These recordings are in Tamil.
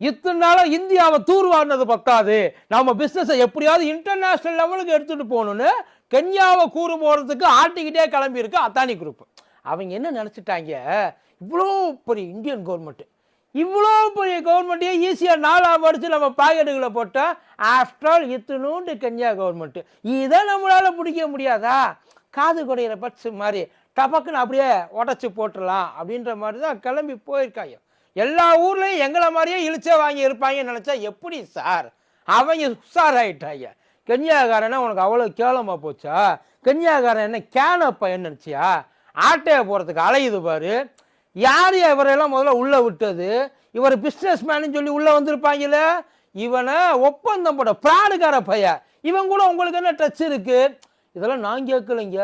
இத்தனை நாளாக இந்தியாவை தூர்வாடினது பத்தாது. நம்ம பிஸ்னஸை எப்படியாவது இன்டர்நேஷ்னல் லெவலுக்கு எடுத்துகிட்டு போகணும்னு கென்யாவை கூறு போகிறதுக்கு ஆட்டிக்கிட்டே கிளம்பியிருக்கு அத்தானி குரூப் அவங்க என்ன நினச்சிட்டாங்க? இவ்வளோ பெரிய இந்தியன் கவர்மெண்ட்டு இவ்வளோ பெரிய கவர்மெண்ட்டையே ஈஸியாக நாலாம் வருஷம் நம்ம பாக்கெட்டுகளை போட்டால் ஆஃப்டர் ஆல் இத்தனூண்டு கென்யா கவர்மெண்ட்டு இதை நம்மளால் பிடிக்க முடியாதா? காது குடையிற பட்சம் மாதிரி டபக்குன்னு அப்படியே உடச்சி போட்டுடலாம் அப்படின்ற மாதிரி தான் கிளம்பி போயிருக்காங்க. எல்லா ஊர்லேயும் எங்களை மாதிரியே இழிச்சே வாங்கி இருப்பாங்கன்னு நினச்சா எப்படி சார்? அவங்க உஷார் ஆகிட்டாங்க கன்னியாகாரன்னா உனக்கு அவ்வளோ கேவலமா போச்சா? கன்னியாகாரன் என்ன கேனப்பா என்ன நினச்சியா? ஆட்டையை போகிறதுக்கு அலையுது பாரு. யார் இவரெல்லாம் முதல்ல உள்ளே விட்டது? இவர் பிஸ்னஸ் மேனு சொல்லி உள்ளே வந்திருப்பாங்களே இவனை ஒப்பந்தம் போட பிராடுக்கார பையன். இவன் கூட உங்களுக்கு என்ன டச் இருக்குது இதெல்லாம் நான் கேட்கலைங்க.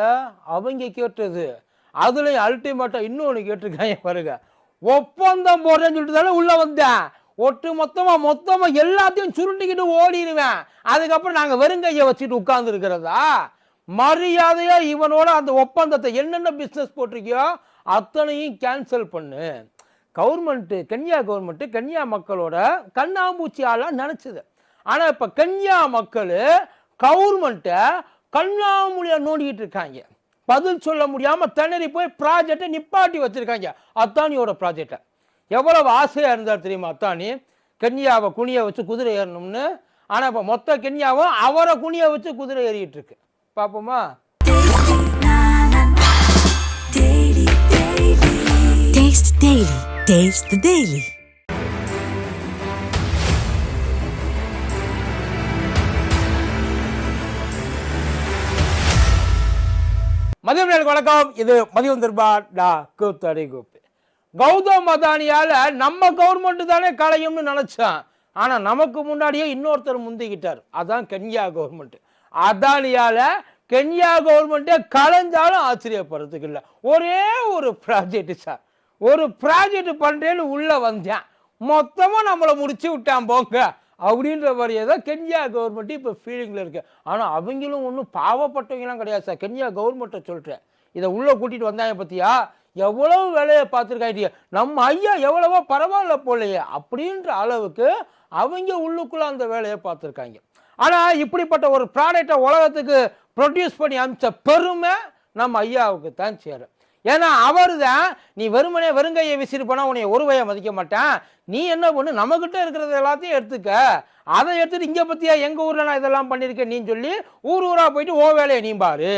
அவங்க கேட்டது. அதுலேயும் அல்டிமேட்டாக இன்னொன்று கேட்டிருக்காங்க பாருங்க. ஒப்பந்தம் போடுறேன்னு சொல்லிட்டு தானே உள்ள வந்தேன். ஒட்டு மொத்தமா மொத்தமா எல்லாத்தையும் சுருண்டிக்கிட்டு ஓடிடுவேன். அதுக்கப்புறம் நாங்க வெறுங்கையை வச்சுட்டு உட்கார்ந்து இருக்கிறதா மரியாதையா இவனோட அந்த ஒப்பந்தத்தை என்னென்ன பிசினஸ் போட்டிருக்கியோ அத்தனையும் கேன்சல் பண்ணு. கவர்மெண்ட்டு கன்னியா கவர்மெண்ட்டு கன்னியா மக்களோட கண்ணாம்பூச்சி ஆளாக நினச்சிது. ஆனால் இப்போ கன்னியா மக்கள் கவர்மெண்ட்டை கண்ணாமூலியாக நோண்டிக்கிட்டு இருக்காங்க. பதில் சொல்ல முடியாமல் திணறி போய் ப்ராஜெக்டை நிப்பாட்டி வச்சுருக்காங்க. அத்தானியோட ப்ராஜெக்டை எவ்வளவு ஆசையாக இருந்தார் தெரியுமா அத்தானி? கென்யாவை குனியை வச்சு குதிரை ஏறணும்னு. ஆனால் இப்போ மொத்த கென்யாவும் அவரை குனியை வச்சு குதிரை ஏறிட்டு இருக்கு. பாப்போமா? Daily, daily. மதியம் நேரம் வணக்கம். இது மதியம் திருபா டா கூத்தடி கூப்பி. கௌதம் அதானியால் நம்ம கவர்மெண்ட்டு தானே களையும்னு நினச்சான். ஆனால் நமக்கு முன்னாடியே இன்னொருத்தர் முந்திக்கிட்டார். அதான் கென்யா கவர்மெண்ட்டு அதானியால் கென்யா கவர்மெண்ட்டே கலைஞ்சாலும் ஆச்சரியப்படுறதுக்கு இல்லை. ஒரே ஒரு ப்ராஜெக்ட் சார் ஒரு ப்ராஜெக்ட் பண்றேன்னு உள்ளே வந்தேன். மொத்தமாக நம்மளை முடிச்சு விட்டான் போங்க. அப்படின்ற மாதிரியே தான் கென்யா கவர்மெண்ட்டு இப்போ ஃபீலிங்கில் இருக்குது ஆனால் அவங்களும் ஒன்றும் பாவப்பட்டவங்களாம் கிடையாது சார். கென்யா கவர்மெண்ட்டை சொல்கிறேன் இதை உள்ளே கூட்டிகிட்டு வந்தாங்க பற்றியா எவ்வளவு வேலையை பார்த்துருக்காங்க. நம்ம ஐயா எவ்வளவோ பரவாயில்ல போலையே. அப்படின்ற அளவுக்கு அவங்க உள்ளுக்குள்ளே அந்த வேலையை பார்த்துருக்காங்க. ஆனால் இப்படிப்பட்ட ஒரு ப்ராடக்டை உலகத்துக்கு ப்ரொடியூஸ் பண்ணி அமிச்ச பெருமை நம்ம ஐயாவுக்கு தான் சேரும். ஏன்னா அவர் தான் நீ வெறுமனே வெறுங்கையை விசிறு போனால் உன்னை ஒரு வய மதிக்க மாட்டேன். நீ என்ன பண்ணு நம்மகிட்ட இருக்கிறது எல்லாத்தையும் எடுத்துக்க. அதை எடுத்துகிட்டு இங்கே பற்றியா எங்கள் ஊரில் நான் இதெல்லாம் பண்ணியிருக்கேன் நீ சொல்லி ஊர் ஊராக போயிட்டு ஓ வேலையை நீ பாரு.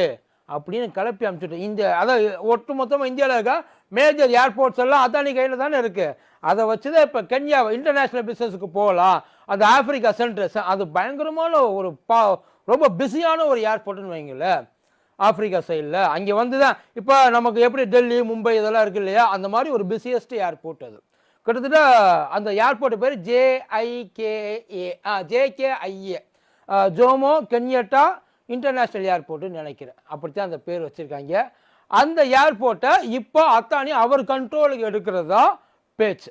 அப்படின்னு கிளப்பி அனுப்பிச்சுட்டு இந்த அதை ஒட்டு மொத்தமாக இந்தியாவில் இருக்க மேஜர் ஏர்போர்ட்ஸ் எல்லாம் அதானி கையில் தானே இருக்குது அதை வச்சு தான் இப்போ கென்யா இன்டர்நேஷ்னல் பிஸ்னஸுக்கு போகலாம். அந்த ஆப்பிரிக்கா சென்டர்ஸ் அது பயங்கரமான ஒரு பா ரொம்ப பிஸியான ஒரு ஏர்போர்ட்னு வைங்களேன் ஆப்ரிக்கா சைடில் அங்கே வந்து தான் இப்போ நமக்கு எப்படி டெல்லி மும்பை இதெல்லாம் இருக்கு இல்லையா? அந்த மாதிரி ஒரு பிஸியஸ்ட் ஏர்போர்ட் அது. கிட்டத்தட்ட அந்த ஏர்போர்ட் பேர் ஜேஐகேஏ ஆ ஜேகேஐஏ ஜோமோ கென்யட்டா இன்டர்நேஷ்னல் ஏர்போர்ட்டுன்னு நினைக்கிறேன். அப்படித்தான் அந்த பேர் வச்சுருக்காங்க. அந்த ஏர்போர்ட்டை இப்போ அத்தானி அவர் கண்ட்ரோலுக்கு எடுக்கிறது தான் பேச்சு.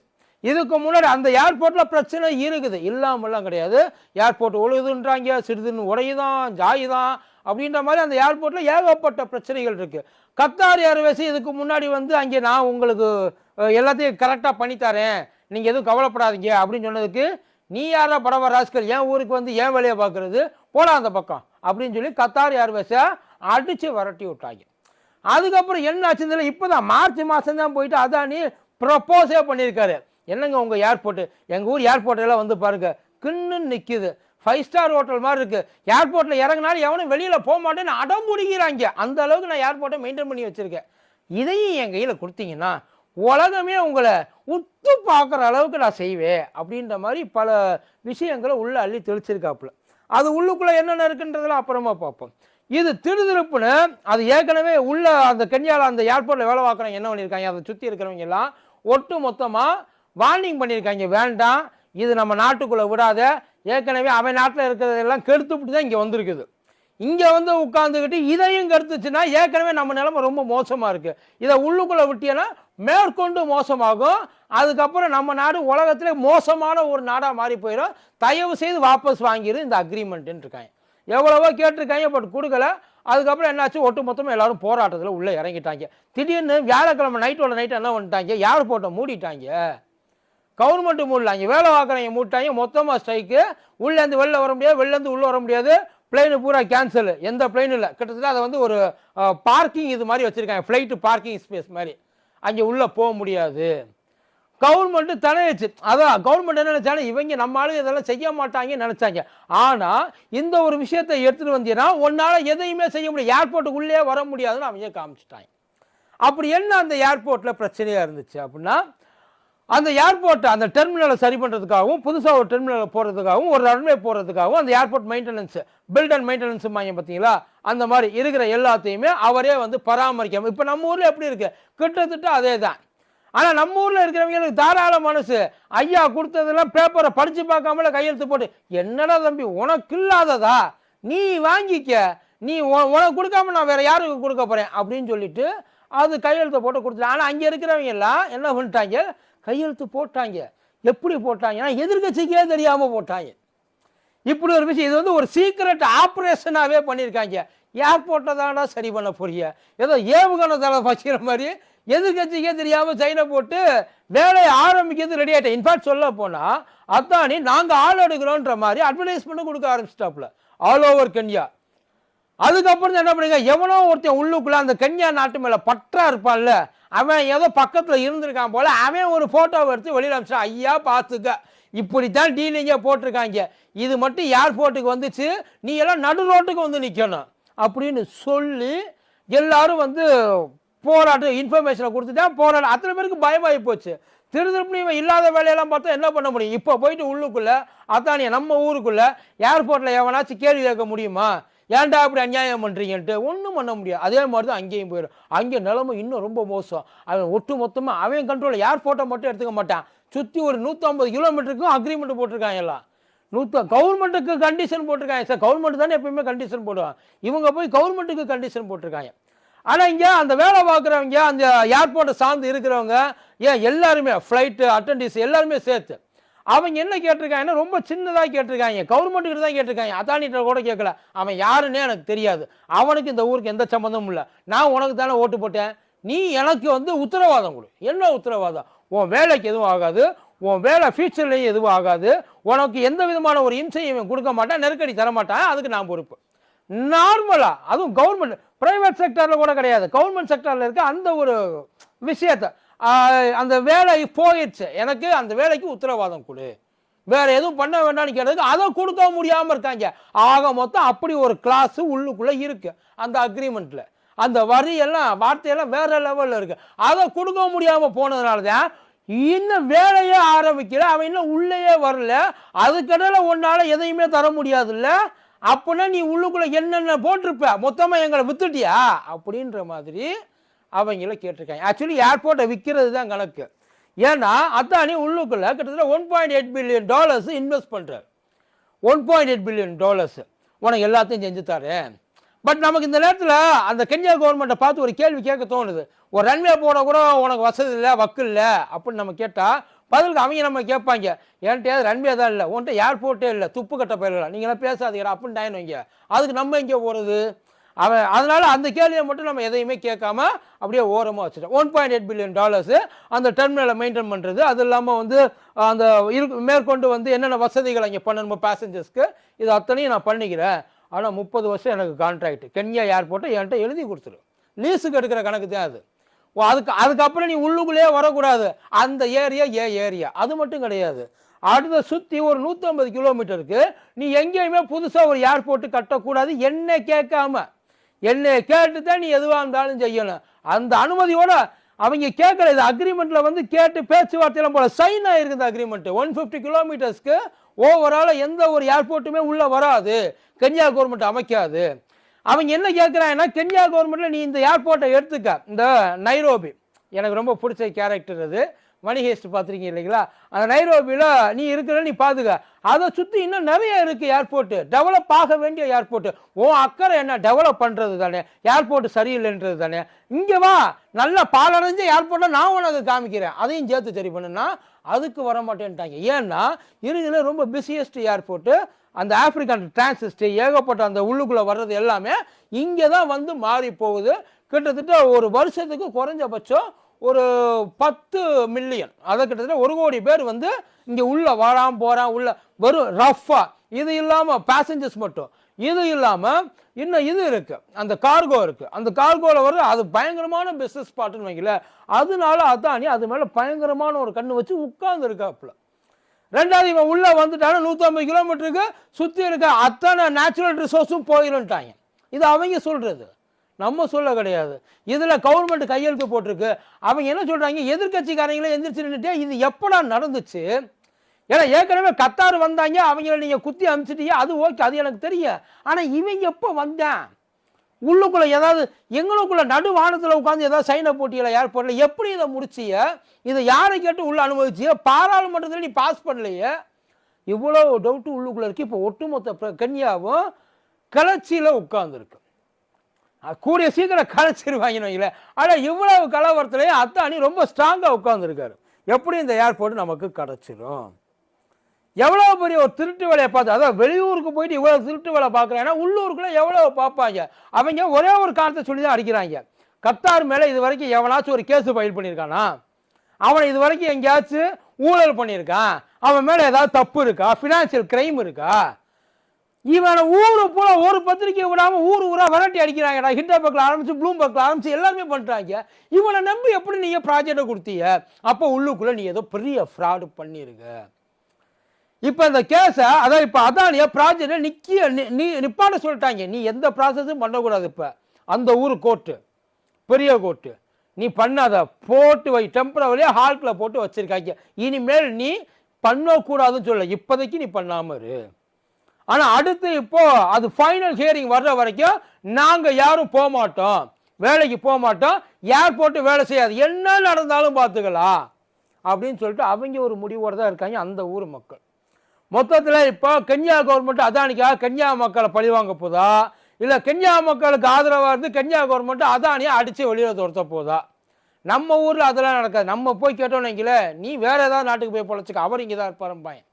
இதுக்கு முன்னாடி அந்த ஏர்போர்ட்டில் பிரச்சனை இருக்குது. இல்லாமலாம் கிடையாது. ஏர்போர்ட் ஒழுகுதுன்றாங்க சிறிதுன்னு உடையுதான் ஜாயுதான் அப்படின்ற மாதிரி அந்த ஏர்போர்ட்டில் ஏகப்பட்ட பிரச்சனைகள் இருக்குது கத்தார் ஏர்வேஸ் இதுக்கு முன்னாடி வந்து அங்கே நான் உங்களுக்கு எல்லாத்தையும் கரெக்டாக பண்ணித்தரேன் நீங்கள் எதுவும் கவலைப்படாதீங்க அப்படின்னு சொன்னதுக்கு நீ யாரா படவா ராஸ்கர் என் ஊருக்கு வந்து ஏன் வேலையை பார்க்குறது? போடா அந்த பக்கம். அப்படின்னு சொல்லி கத்தார் ஏர்வேஸை அடித்து வரட்டி விட்டாங்க. அதுக்கப்புறம் என்ன ஆச்சுன்னு இப்போ தான் மார்ச் மாதம் தான் போயிட்டு அதானி ப்ரப்போஸே பண்ணியிருக்காரு. என்னங்க உங்கள் ஏர்போர்ட்டு எங்கள் ஊர் ஏர்போர்ட்டெல்லாம் வந்து பாருங்க கின்னு நிற்கிது ஃபைவ் ஸ்டார் ஹோட்டல் மாதிரி இருக்குது ஏர்போர்ட்டில் இறங்கினாலும் எவனும் வெளியில் போக மாட்டேன்னு அடம் பிடிக்கிறாங்க அந்த அளவுக்கு நான் ஏர்போர்ட்டை மெயின்டைன் பண்ணி வச்சுருக்கேன். இதையும் என் கையில் கொடுத்தீங்கன்னா உலகமே உங்களை உத்து பார்க்குற அளவுக்கு நான் செய்வேன் அப்படின்ற மாதிரி பல விஷயங்களை உள்ளே அள்ளி தெளிச்சிருக்காப்புல. அது உள்ளுக்குள்ளே என்னென்ன இருக்குன்றதெல்லாம் அப்புறமா பார்ப்போம். இது திருதிருப்புன்னு அது ஏற்கனவே உள்ள அந்த கென்யாவில் அந்த ஏர்போர்ட்டில் வேலை பார்க்குறவங்க என்ன பண்ணியிருக்காங்க? அதை சுற்றி இருக்கிறவங்க எல்லாம் ஒட்டு மொத்தமாக வார்னிங் பண்ணியிருக்காங்க வேண்டாம் இது நம்ம நாட்டுக்குள்ளே விடாத. ஏற்கனவே அவன் நாட்டில் இருக்கிறதெல்லாம் கெடுத்துப்பிட்டு தான் இங்கே வந்திருக்குது. இங்கே வந்து உட்காந்துக்கிட்டு இதையும் கெடுத்துச்சுன்னா ஏற்கனவே நம்ம நிலைமை ரொம்ப மோசமாக இருக்குது இதை உள்ளுக்குள்ளே விட்டியன்னா மேற்கொண்டு மோசமாகும். அதுக்கப்புறம் நம்ம நாடு உலகத்திலே மோசமான ஒரு நாடாக மாறி போயிடும். தயவு செய்து வாபஸ் வாங்கிடு இந்த அக்ரிமெண்ட்டுன்னு இருக்காங்க எவ்வளவோ கேட்டிருக்காங்க பட் கொடுக்கல. அதுக்கப்புறம் என்னாச்சு? ஒட்டு மொத்தமாக எல்லாரும் போராட்டத்தில் உள்ளே இறங்கிட்டாங்க. திடீர்னு வியாழக்கிழமை நைட்டோட நைட் என்ன பண்ணிட்டாங்க? யார் போட்டோம் மூடிட்டாங்க. கவர்மெண்ட்டு மூடல. அங்கே வேலை பார்க்குறவங்க மூட்டாங்க மொத்தமாக ஸ்ட்ரைக்கு உள்ளேருந்து வெளில வர முடியாது வெளிலேருந்து உள்ளே வர முடியாது. பிளைனு பூரா கேன்சல் எந்த பிளைனும் இல்லை. கிட்டத்தட்ட அதை வந்து ஒரு பார்க்கிங் இது மாதிரி வச்சுருக்காங்க. ஃப்ளைட்டு பார்க்கிங் ஸ்பேஸ் மாதிரி. அங்கே உள்ளே போக முடியாது. கவர்மெண்ட்டு தலையச்சு அதான் கவர்மெண்ட் என்ன நினச்சாங்க? இவங்க நம்ம ஆளுங்க இதெல்லாம் செய்ய மாட்டாங்கன்னு நினச்சாங்க. ஆனால் இந்த ஒரு விஷயத்தை எடுத்துகிட்டு வந்தீங்கன்னா உன்னால் எதையுமே செய்ய முடியும் ஏர்போர்ட்டுக்குள்ளேயே வர முடியாதுன்னு அவங்க காமிச்சிட்டாங்க. அப்படி என்ன அந்த ஏர்போர்ட்டில் பிரச்சனையாக இருந்துச்சு அப்படின்னா அந்த ஏர்போர்ட் அந்த டெர்மினலை சரி பண்ணுறதுக்காகவும் புதுசாக ஒரு டெர்மினலை போடுறதுக்காகவும் ஒரு ரன்வே போடுறதுக்காகவும் அந்த airport maintenance build and maintenance மாங்க பார்த்தீங்களா? அந்த மாதிரி இருக்கிற எல்லாத்தையுமே அவரே வந்து பராமரிக்காமல் இப்போ நம்ம ஊரில் எப்படி இருக்குது கிட்டத்தட்ட அதே தான் ஆனால் நம்ம ஊரில் இருக்கிறவங்களுக்கு தாராள மனசு. ஐயா கொடுத்ததெல்லாம் பேப்பரை படித்து பார்க்காமல கையெழுத்து போட்டு என்னடா தம்பி உனக்கு இல்லாததா? நீ வாங்கிக்க. நீ உனக்கு கொடுக்காம நான் வேறு யாருக்கு கொடுக்க போகிறேன் அப்படின்னு சொல்லிட்டு அது கையெழுத்தை போட்டு கொடுத்துட்டேன் ஆனால் அங்கே இருக்கிறவங்க எல்லாம் என்ன பண்ணிட்டாங்க? கையெழுத்து போட்டாங்க. எப்படி போட்டாங்கன்னா எதிர்க்கட்சிக்கே தெரியாமல் போட்டாங்க. இப்படி ஒரு விஷயம் இது வந்து ஒரு சீக்ரெட் ஆப்ரேஷனாகவே பண்ணியிருக்காங்க. யார் தானடா சரி பண்ண போறிய ஏதோ ஏவுகணை தலை வச்சுக்கிற மாதிரி எதிர்கட்சிக்கே தெரியாமல் சைனை போட்டு வேலையை ஆரம்பிக்கிறது ரெடி ஆகிட்டேன் இன்ஃபேக்ட் சொல்ல போனால் அத்தானி நாங்கள் ஆள் எடுக்கிறோன்ற மாதிரி அட்வர்டைஸ்மெண்ட்டும் கொடுக்க ஆரம்பிச்சிட்டாப்புல. ஆல் ஓவர் கென்யா அதுக்கப்புறம் என்ன பண்ணுங்க எவனோ ஒருத்தன் உள்ளுக்குள்ள அந்த கன்யா நாட்டு மேல பற்றா இருப்பான்ல அவன் ஏதோ பக்கத்தில் இருந்திருக்கான் போல் அவன் ஒரு ஃபோட்டோவை எடுத்து வெளியில் அனுப்பிச்சான். ஐயா பார்த்துக்க. இப்படித்தான் டீலிங்கே போட்டிருக்காங்க. இது மட்டும் ஏர்போர்ட்டுக்கு வந்துச்சு? நீ எல்லாம் நடு ரோட்டுக்கு வந்து நிற்கணும் அப்படின்னு சொல்லி எல்லாரும் வந்து போராட்டம் இன்ஃபர்மேஷனை கொடுத்துட்டா போராட்டம் அத்தனை பேருக்கு பயமாகி போச்சு. திரு திருப்பி இவன் இல்லாத வேலையெல்லாம் பார்த்தா என்ன பண்ண முடியும்? இப்போ போயிட்டு உள்ளுக்குள்ளே அதானிய நம்ம ஊருக்குள்ளே ஏர்போர்ட்டில் எவனாச்சும் கேள்வி கேட்க முடியுமா? ஏன்டா அப்படி அநியாயம் பண்ணுறீங்கன்ட்டு ஒன்றும் பண்ண முடியாது. அதே மாதிரி தான் அங்கேயும் போயிடும் அங்கே நிலமை இன்னும் ரொம்ப மோசம். அவன் ஒட்டு மொத்தமாக அவன் கண்ட்ரோல் ஏர்போர்ட்டை மட்டும் எடுத்துக்க மாட்டான். சுற்றி ஒரு நூற்றம்பது கிலோமீட்டருக்கும் அக்ரிமெண்ட் போட்டிருக்காங்க எல்லாம். நூற்று கவர்மெண்ட்டுக்கு கண்டிஷன் போட்டிருக்காங்க சார் கவர்மெண்ட் தானே எப்பயுமே கண்டிஷன் போடுவாங்க இவங்க போய் கவர்மெண்ட்டுக்கு கண்டிஷன் போட்டிருக்காங்க. ஆனால் இங்கே அந்த வேலை பார்க்குறவங்க அந்த ஏர்போர்ட்டை சார்ந்து இருக்கிறவங்க ஏன் எல்லாருமே ஃப்ளைட்டு அட்டண்டிஸ் எல்லாருமே சேர்த்து. அவங்க என்ன கேட்டிருக்காங்கன்னா ரொம்ப சின்னதாக கேட்டிருக்காங்க. கவர்மெண்ட்டுக்கிட்ட தான் கேட்டிருக்காங்க. அதானிட்ட கூட கேட்கல. அவன் யாருன்னே எனக்கு தெரியாது. அவனுக்கு இந்த ஊருக்கு எந்த சம்மந்தமும் இல்லை. நான் உனக்கு தானே ஓட்டு போட்டேன். நீ எனக்கு வந்து உத்தரவாதம் கொடு. என்ன உத்தரவாதம்? உன் வேலைக்கு எதுவும் ஆகாது. உன் வேலை ஃபியூச்சர்லேயும் எதுவும் ஆகாது. உனக்கு எந்த விதமான ஒரு இம்சையும் இவன் கொடுக்க மாட்டான் நெருக்கடி தர மாட்டான். அதுக்கு நான் பொறுப்பு. நார்மலாக அதுவும் கவர்மெண்ட் ப்ரைவேட் செக்டரில் கூட கிடையாது. கவர்மெண்ட் செக்டரில் இருக்க அந்த ஒரு விஷயத்தை அந்த வேலை போயிடுச்சு. எனக்கு அந்த வேலைக்கு உத்தரவாதம் கொடு. வேற எதுவும் பண்ண வேண்டாம்னு கேட்டதுக்கு அதை கொடுக்க முடியாமல் இருக்காங்க. ஆக மொத்தம் அப்படி ஒரு கிளாஸ் உள்ளுக்குள்ளே இருக்கு. அந்த அக்ரிமெண்ட்ல அந்த வரியெல்லாம் வார்த்தையெல்லாம் வேற லெவலில் இருக்கு. அதை கொடுக்க முடியாமல் போனதுனால தான் இன்னும் வேலையே ஆரம்பிக்கல. அவன் இன்னும் உள்ளேயே வரல. அதுக்கிடையில உன்னால் எதையுமே தர முடியாதுல்ல. அப்படின்னா நீ உள்ளுக்குள்ளே என்னென்ன போட்டிருப்ப? மொத்தமாக எங்களை வித்துட்டியா? அப்படின்ற மாதிரி அவங்கள கேட்டிருக்காங்க. ஆக்சுவலி ஏர்போர்ட்டை விற்கிறது தான் கணக்கு. ஏன்னா அத்தானி உள்ளுக்குள்ளே கிட்டத்தட்ட one point eight billion dollars invest பண்றாரு. One point eight billion dollars உனக்கு எல்லாத்தையும் செஞ்சு தரேன். பட் நமக்கு இந்த நேரத்தில் அந்த கென்யா கவர்மெண்ட்டை பார்த்து ஒரு கேள்வி கேட்க தோணுது. ஒரு ரன்வே போட கூட உனக்கு வசதி இல்லை வக்கு இல்லை அப்படின்னு நம்ம கேட்டால் பதிலுக்கு அவங்க நம்ம கேட்பாங்க. என்கிட்ட ரன்வே தான் இல்லை. உன்கிட்ட ஏர்போர்ட்டே இல்லை. துப்பு கட்ட பயிர்களா நீங்களாம் பேசாதீங்க அப்படின்னு டைன் வைங்க அதுக்கு நம்ம எங்கே போகிறது அவன் அதனால் அந்த கேள்வியை மட்டும் நம்ம எதையுமே கேட்காம அப்படியே ஓரமாக வச்சுட்டோம். One point eight billion dollars அந்த டெர்மினலை மெயின்டைன் பண்ணுறது அது இல்லாமல் வந்து அந்த இரு மேற்கொண்டு வந்து என்னென்ன வசதிகள் அங்கே பண்ணணுமோ பேசஞ்சர்ஸ்க்கு இது அத்தனையும் நான் பண்ணிக்கிறேன். ஆனால் முப்பது வருஷம் எனக்கு கான்ட்ராக்ட் கென்யா ஏர்போர்ட்டை என்கிட்ட எழுதி கொடுத்துரு. லீஸுக்கு எடுக்கிற கணக்கு தான் அது. ஓ அதுக்கு அதுக்கப்புறம் நீ உள்ளுக்குள்ளேயே வரக்கூடாது. அந்த ஏரியா ஏ ஏரியா. அது மட்டும் கிடையாது. அடுத்த சுற்றி ஒரு நூற்றம்பது கிலோமீட்டருக்கு நீ எங்கேயுமே புதுசாக ஒரு ஏர்போர்ட்டு கட்டக்கூடாது. என்ன கேட்காம. என்னை கேட்டு தான் நீ எதுவாக இருந்தாலும் செய்யணும். அந்த அனுமதியோட அவங்க கேட்கல இது அக்ரிமெண்ட்டில் வந்து கேட்டு பேச்சுவார்த்தையெல்லாம் போல சைன் ஆகிருக்கு இந்த அக்ரிமெண்ட்டு ஒன் ஃபிஃப்டி கிலோமீட்டர்ஸ்க்கு ஓவரால் எந்த ஒரு ஏர்போர்ட்டுமே உள்ளே வராது. கென்யா கவர்மெண்ட் அமைக்காது. அவங்க என்ன கேட்குறாங்கன்னா கென்யா கவர்மெண்ட்டில் நீ இந்த ஏர்போர்ட்டை எடுத்துக்க. இந்த நைரோபி எனக்கு ரொம்ப பிடிச்ச கேரக்டர் அது. மணி ஹேஸ்ட் பார்த்துருக்கீங்க இல்லைங்களா? அந்த நைரோபியில் நீ இருக்கிற நீ பார்த்துக்க அதை சுற்றி இன்னும் நிறைய இருக்குது ஏர்போர்ட்டு டெவலப் ஆக வேண்டிய ஏர்போர்ட்டு உன் அக்கறை என்ன? டெவலப் பண்ணுறது தானே. ஏர்போர்ட் சரியில்லைன்றது தானே. இங்கே வா. நல்ல பாலடைஞ்ச ஏர்போர்ட்டை நான் உனக்கு காமிக்கிறேன். அதையும் சேர்த்து சரி பண்ணுன்னா அதுக்கு வர மாட்டேன்ட்டாங்க ஏன்னா இறுதியில் ரொம்ப பிஸியஸ்ட் ஏர்போர்ட்டு அந்த ஆப்ரிக்கன் டிரான்சிஸ்ட் ஏகப்பட்ட அந்த உள்ளுக்குள்ளே வர்றது எல்லாமே இங்கே தான் வந்து மாறி போகுது கிட்டத்தட்ட ஒரு வருஷத்துக்கு குறைஞ்சபட்சம் ஒரு பத்து மில்லியன் அதை கிட்டத்தட்ட ஒரு கோடி பேர் வந்து இங்கே உள்ள வராமல் போகிறான் உள்ள வெறும் ரஃப்பாக இது இல்லாமல் பேசஞ்சர்ஸ் மட்டும். இது இல்லாமல் இன்னும் இது இருக்குது அந்த கார்கோ இருக்குது அந்த கார்கோவில் வர அது பயங்கரமான பிஸ்னஸ் ஸ்பாட்டுன்னு வைக்கல அதனால அதானி அது மேலே பயங்கரமான ஒரு கண்ணு வச்சு உட்கார்ந்து இருக்காப்புல ரெண்டாவது இவன் உள்ள வந்துட்டாலும் நூற்றம்பது கிலோமீட்டருக்கு சுற்றி இருக்க அத்தனை நேச்சுரல் ரிசோர்ஸும் போயிடும்ட்டாங்க. இது அவங்க சொல்கிறது நம்ம சொல்ல கிடையாது. இதில் கவர்மெண்ட் கையெழுத்து போட்டிருக்கு. அவங்க என்ன சொல்கிறாங்க எதிர்கட்சிக்காரங்களே எந்திரிச்சு நின்றுட்டே இது எப்படா நடந்துச்சு? ஏன்னா ஏற்கனவே கத்தார் வந்தாங்க அவங்கள நீங்கள் குத்தி அமிச்சிட்டீங்க அது ஓகே அது எனக்கு தெரியும் ஆனால் இவன் எப்போ வந்தேன்? உள்ளுக்குள்ளே ஏதாவது எங்களுக்குள்ள நடு வானத்தில் உட்காந்து ஏதாவது சைனை போட்டியில் ஏர்போர்ட்டில் எப்படி இதை முடிச்சிய? இதை யாரை கேட்டு உள்ள அனுபவிச்சிய பாராளுமன்றத்தில் நீ பாஸ் பண்ணலையே? இவ்வளோ டவுட்டு உள்ளுக்குள்ளே இருக்கு. இப்போ ஒட்டுமொத்த பிர- கன்யாவும் கிளர்ச்சியில் உட்காந்துருக்கு கூடிய சீக்கிரம் கலைச்சிருவாங்கன்னு வைங்களேன் ஆனால் இவ்வளவு கலவரத்துலேயும் அத்தானி ரொம்ப ஸ்ட்ராங்காக உட்காந்துருக்காரு எப்படி இந்த ஏர்போர்ட் நமக்கு கிடச்சிரும்? எவ்வளோ பெரிய ஒரு திருட்டு வேலையை பார்த்து அதாவது வெளியூருக்கு போயிட்டு இவ்வளோ திருட்டு வேலை பார்க்குறாங்கன்னா உள்ளூருக்குள்ளே எவ்வளோ பார்ப்பாங்க? அவங்க ஒரே ஒரு காரணத்தை சொல்லி தான் அடிக்கிறாங்க. கத்தார் மேலே இது வரைக்கும் எவனாச்சும் ஒரு கேஸ் ஃபைல் பண்ணியிருக்கானா? அவன் இது வரைக்கும் எங்கேயாச்சும் ஊழல் பண்ணியிருக்கான். அவன் மேலே ஏதாவது தப்பு இருக்கா? ஃபினான்ஷியல் க்ரைம் இருக்கா? இவனை ஊரு பூரா ஒரு பத்திரிக்கை விடாம ஊர் ஊரா விரட்டி அடிக்கிறாங்கடா. பக்கில் ஆரம்பிச்சு ப்ளூம்பர்க்ல ஆரம்பிச்சு எல்லாருமே பண்ணுறாங்க இவனை நம்பி எப்படி நீங்க ப்ராஜெக்டை கொடுத்தீங்க? அப்போ உள்ளுக்குள்ளே நீ ஏதோ பெரிய ஃப்ராடு பண்ணியிருக்க இப்போ இந்த கேஸை அதான் இப்போ அதானியா ப்ராஜெக்டை நிற்க நி- நீ நிப்பாட்ட சொல்லிட்டாங்க. நீ எந்த ப்ராசஸும் பண்ணக்கூடாது இப்போ. அந்த ஊர் கோர்ட்டு பெரிய கோர்ட்டு நீ பண்ணாத போட்டு வை. டெம்பரவரியாக ஹால்கில் போட்டு வச்சுருக்காங்க. இனிமேல் நீ பண்ணக்கூடாதுன்னு சொல்ல இப்போதைக்கு நீ பண்ணாமல் இரு. ஆனால் அடுத்து இப்போ அது ஃபைனல் ஹியரிங் வர்ற வரைக்கும் நாங்கள் யாரும் போக மாட்டோம். வேலைக்கு போக மாட்டோம். ஏர்போர்ட்டு வேலை செய்யாது. என்ன நடந்தாலும் பார்த்துக்கலாம். அப்படின்னு சொல்லிட்டு அவங்க ஒரு முடிவோடு தான் இருக்காங்க அந்த ஊர் மக்கள். மொத்தத்தில் இப்போ கென்யா கவர்மெண்ட் அதானிக்காக கென்யா மக்களை பழிவாங்க போதா? இல்லை கென்யா மக்களுக்கு ஆதரவாக இருந்து கென்யா கவர்மெண்ட் அதானியை அடித்து வெளியில் துரத்த போதா? நம்ம ஊரில் அதெல்லாம் நடக்காது. நம்ம போய் கேட்டோம்னு நீ வேறு ஏதாவது நாட்டுக்கு போய் பொழைச்சிக்க. அவர் இங்கே தான் இருப்பார் பையன்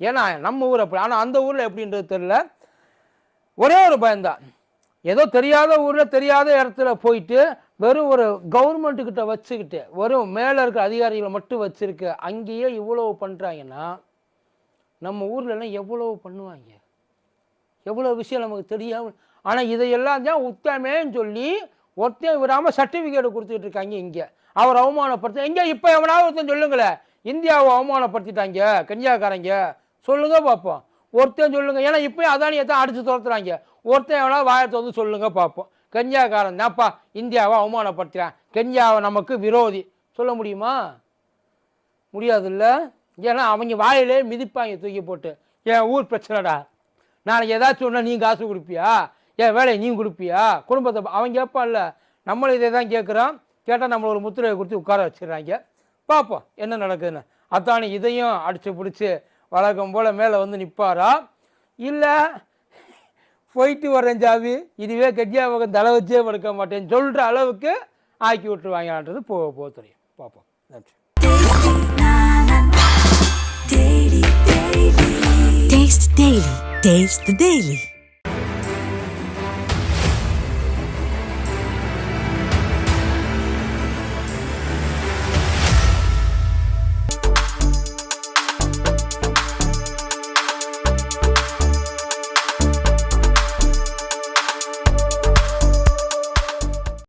ஏன்னா நம்ம ஊர் அப்படி ஆனால் அந்த ஊரில் எப்படின்றது தெரில ஒரே ஒரு பயம்தான். ஏதோ தெரியாத ஊரில் தெரியாத இடத்துல போயிட்டு வெறும் ஒரு கவர்மெண்ட்டுக்கிட்ட வச்சுக்கிட்டு வெறும் மேலே இருக்கிற அதிகாரிகளை மட்டும் வச்சுருக்கு அங்கேயே இவ்வளவு பண்ணுறாங்கன்னா நம்ம ஊர்லலாம் எவ்வளவு பண்ணுவாங்க? எவ்வளோ விஷயம் நமக்கு தெரியாமல் ஆனால் இதையெல்லாம் தான் உத்தமேன்னு சொல்லி ஒருத்தையும் விடாமல் சர்டிஃபிகேட் கொடுத்துட்டு இருக்காங்க இங்கே. அவர் அவமானப்படுத்த எங்கே இப்போ எவனாவது ஒருத்தன் சொல்லுங்களேன். இந்தியாவை அவமானப்படுத்திட்டாங்க கன்னியாகாரங்க சொல்லுங்க பார்ப்போம். ஒருத்தன் சொல்லுங்க. ஏன்னா இப்போயும் அதானியை தான் அடித்து துரத்துறாங்க. ஒருத்தன் எவ்வளோ வாயத்தை வந்து சொல்லுங்க பார்ப்போம். கன்யாக்காரன் தான்ப்பா இந்தியாவை அவமானப்படுத்துகிறான் கென்யாவை நமக்கு விரோதி. சொல்ல முடியுமா? முடியாதுல்ல? ஏன்னா அவங்க வாயிலே மிதிப்பாங்க தூக்கி போட்டு. என் ஊர் பிரச்சனைடா. நாளைக்கு ஏதாச்சும் ஒன்றா நீ காசு கொடுப்பியா? என் வேலையை நீ கொடுப்பியா? குடும்பத்தை பா- அவன் கேட்பான்ல. நம்மளும் இதை தான் கேட்குறோம் கேட்டால் நம்மளை ஒரு முத்திரையை கொடுத்து உட்கார வச்சிடுறாங்க. பார்ப்போம் என்ன நடக்குதுன்னு. அத்தானே இதையும் அடித்து பிடிச்சி வழக்கம் போல் மேலே வந்து நிற்பாரா இல்லை போயிட்டு வரேன் ஜாவி இதுவே கட்டியாக பக்கம் தலை வச்சே படுக்க மாட்டேன்னு சொல்கிற அளவுக்கு ஆக்கி விட்டுருவாங்களான்றது போக போக தெரியும் பார்ப்போம் நன்றி Taste Daily. Taste the Daily.